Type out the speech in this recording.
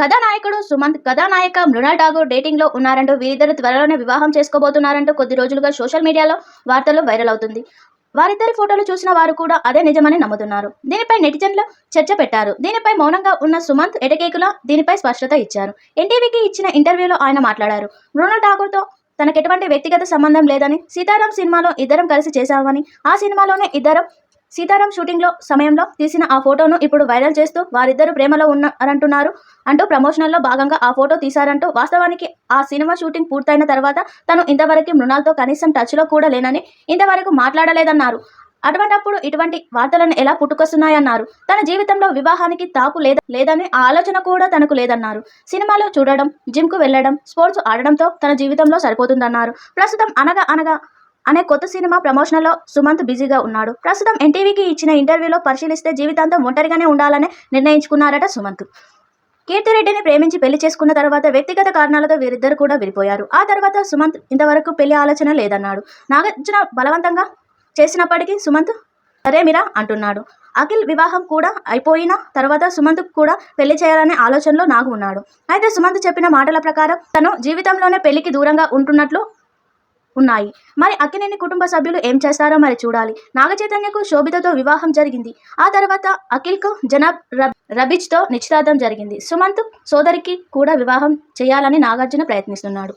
కథానాయకుడు సుమంత్ కథానాయక మృణాల్ ఠాగూర్ డేటింగ్లో ఉన్నారంటూ వీరిద్దరు త్వరలోనే వివాహం చేసుకోబోతున్నారంటూ కొద్ది రోజులుగా సోషల్ మీడియాలో వార్తలు వైరల్ అవుతుంది. వారిద్దరి ఫోటోలు చూసిన వారు కూడా అదే నిజమని నమ్ముతున్నారు. దీనిపై నెటిజన్లు చర్చ పెట్టారు. దీనిపై మౌనంగా ఉన్న సుమంత్ ఎటకేకుల దీనిపై స్పష్టత ఇచ్చారు. ఎన్టీవీకి ఇచ్చిన ఇంటర్వ్యూలో ఆయన మాట్లాడారు. మృణాల్ ఠాగూర్తో తనకు ఎటువంటి వ్యక్తిగత సంబంధం లేదని సీతారాం సినిమాలో ఇద్దరం కలిసి చేశామని ఆ సినిమాలోనే ఇద్దరం సీతారాం షూటింగ్లో సమయంలో తీసిన ఆ ఫోటోను ఇప్పుడు వైరల్ చేస్తూ వారిద్దరు ప్రేమలో ఉన్నారంటున్నారు. అంటూ ప్రమోషనల్లో భాగంగా ఆ ఫోటో తీశారంటూ వాస్తవానికి ఆ సినిమా షూటింగ్ పూర్తయిన తర్వాత తను ఇంతవరకు మృణాల్తో కనీసం టచ్లో కూడా లేనని ఇంతవరకు మాట్లాడలేదన్నారు. అటువంటప్పుడు ఇటువంటి వార్తలను ఎలా పుట్టుకొస్తున్నాయన్నారు? తన జీవితంలో వివాహానికి తాపు లేద లేదని ఆ ఆలోచన కూడా తనకు లేదన్నారు. సినిమాలో చూడడం జిమ్కు వెళ్ళడం స్పోర్ట్స్ ఆడడంతో తన జీవితంలో సరిపోతుందన్నారు. ప్రస్తుతం అనగా అనగా అనే కొత్త సినిమా ప్రమోషన్లో సుమంత్ బిజీగా ఉన్నాడు. ప్రస్తుతం ఎన్టీవీకి ఇచ్చిన ఇంటర్వ్యూలో పరిశీలిస్తే జీవితాంతం ఒంటరిగానే ఉండాలని నిర్ణయించుకున్నారట సుమంత్. కీర్తిరెడ్డిని ప్రేమించి పెళ్ళి చేసుకున్న తర్వాత వ్యక్తిగత కారణాలతో వీరిద్దరు కూడా విడిపోయారు. ఆ తర్వాత సుమంత్ ఇంతవరకు పెళ్ళి ఆలోచన లేదన్నాడు. నాగార్జున బలవంతంగా చేసినప్పటికీ సుమంత్ సరే మీరా అంటున్నాడు. అఖిల్ వివాహం కూడా అయిపోయిన తర్వాత సుమంత్ కూడా పెళ్ళి చేయాలనే ఆలోచనలో నాకు ఉన్నాడు. అయితే సుమంత్ చెప్పిన మాటల ప్రకారం తను జీవితంలోనే పెళ్ళికి దూరంగా ఉంటున్నట్లు ఉన్నాయి. మరి అక్కినేని కుటుంబ సభ్యులు ఏం చేస్తారో మరి చూడాలి. నాగచైతన్యకు శోభితతో వివాహం జరిగింది. ఆ తర్వాత అఖిల్కు జనాబ్ రబ్ రబీజ్తో నిశ్చితార్థం జరిగింది. సుమంత్ సోదరికి కూడా వివాహం చేయాలని నాగార్జున ప్రయత్నిస్తున్నాడు.